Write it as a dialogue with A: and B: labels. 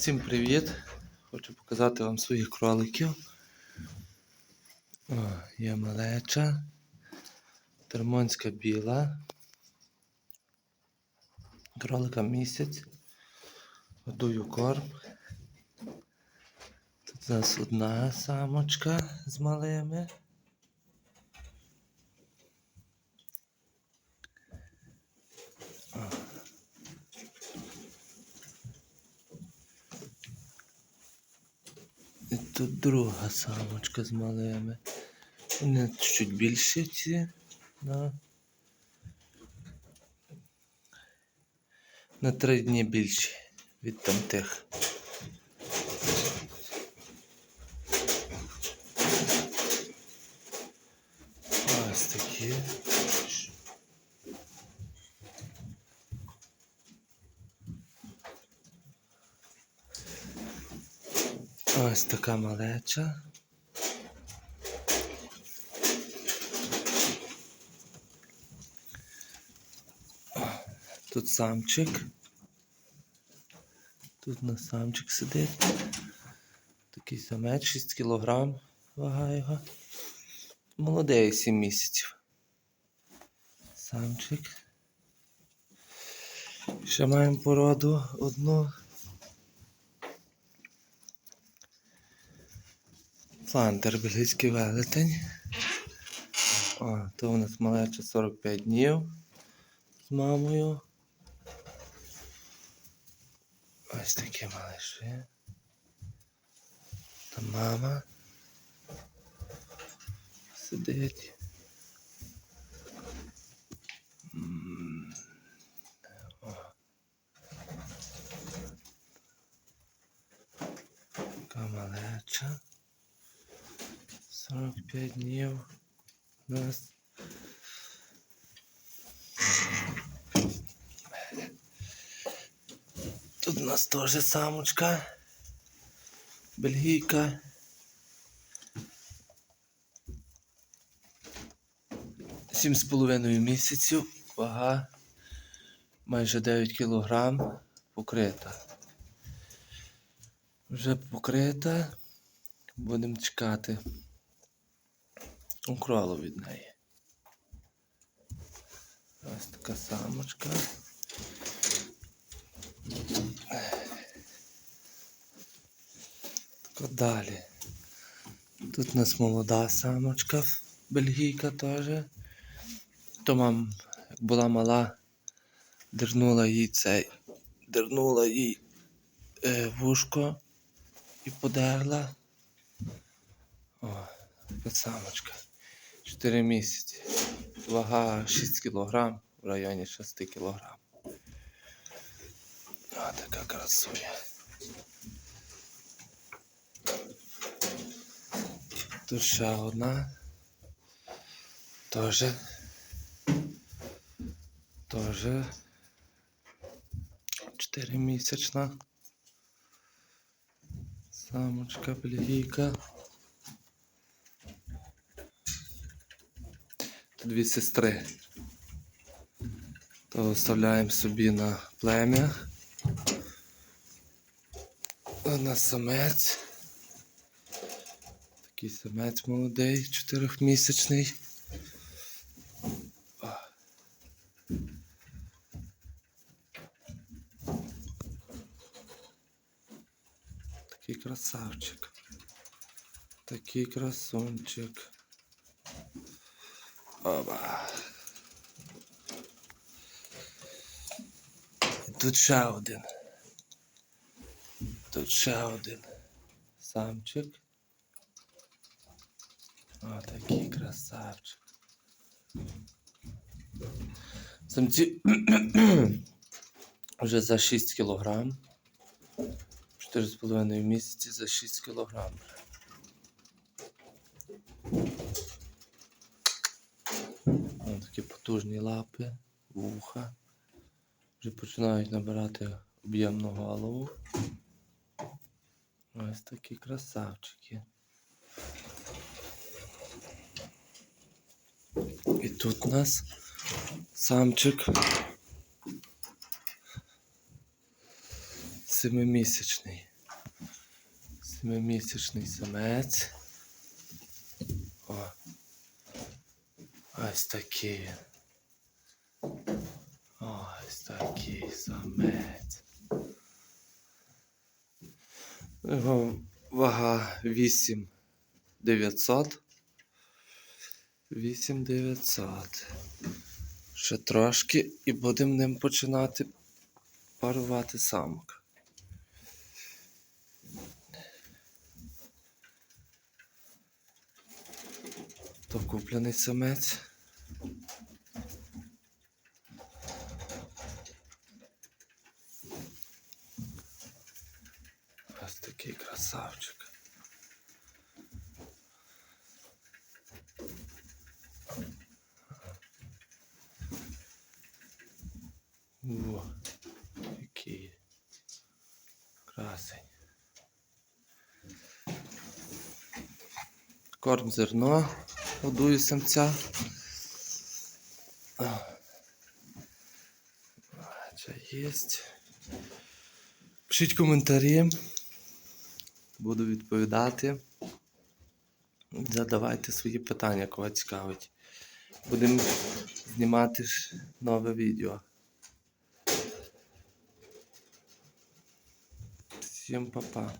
A: Всім привіт! Хочу показати вам своїх кроликів. О, є малеча, термонська біла, кролика місяць, годую корм. Тут у нас одна самочка з малими. Тут друга самочка з малими. Вони чуть більші ці. На, на три дні більші від тамтих. Ось такі. Ось така малеча. Тут самчик. Тут на самчик сидить. Такий самець 6 кілограм вага його. Молодий 7 місяців. Самчик. Ще маємо породу одну. Фландер, бельгійський велетень. О, то у нас малеча 45 днів з мамою. Ось такі малиші. Та мама сидить. О. Така малеча. 45 днів у нас. Тут у нас теж самочка. Бельгійка. Сім з половиною місяців, вага майже 9 кілограм, покрита. Вже покрита. Будемо чекати укролу від неї. Ось така самочка. Так далі. Тут у нас молода самочка, бельгійка теж. То мам, як була мала, дернула їй цей, дернула їй е, вушко і подерла. О, така самочка. 4 місяці. Вага 6 кг в районі 6 кг. О, така красуня. Ще одна. Тоже. Тоже. 4 місячна. Самочка бельгійка. Дві сестри. То оставляємо собі на плем'я. Одна самець. Такий самець молодий, чотирьохмісячний. Такий красавчик. Такий красунчик. Оба. Тут ще один. Тут ще один. Самчик. О, такий красавчик. Самці вже за 6 кілограм. 4,5 місяці за 6 кілограм. Ось такі потужні лапи, вуха. Вже починають набирати об'ємну голову. Ось такі красавчики. І тут у нас самчик семимісячний. Семимісячний самець. О. Ось такий. Ось такий самець. Його вага 8 900. 8 900. Ще трошки і будемо ним починати парувати самок. То куплений самець. Ось такий красавчик. О, який красень. Корм зерно годую самця. Чай єсть. Пишіть коментарі. Буду відповідати. Задавайте свої питання, кого цікавить. Будемо знімати нове відео. Всім па-па.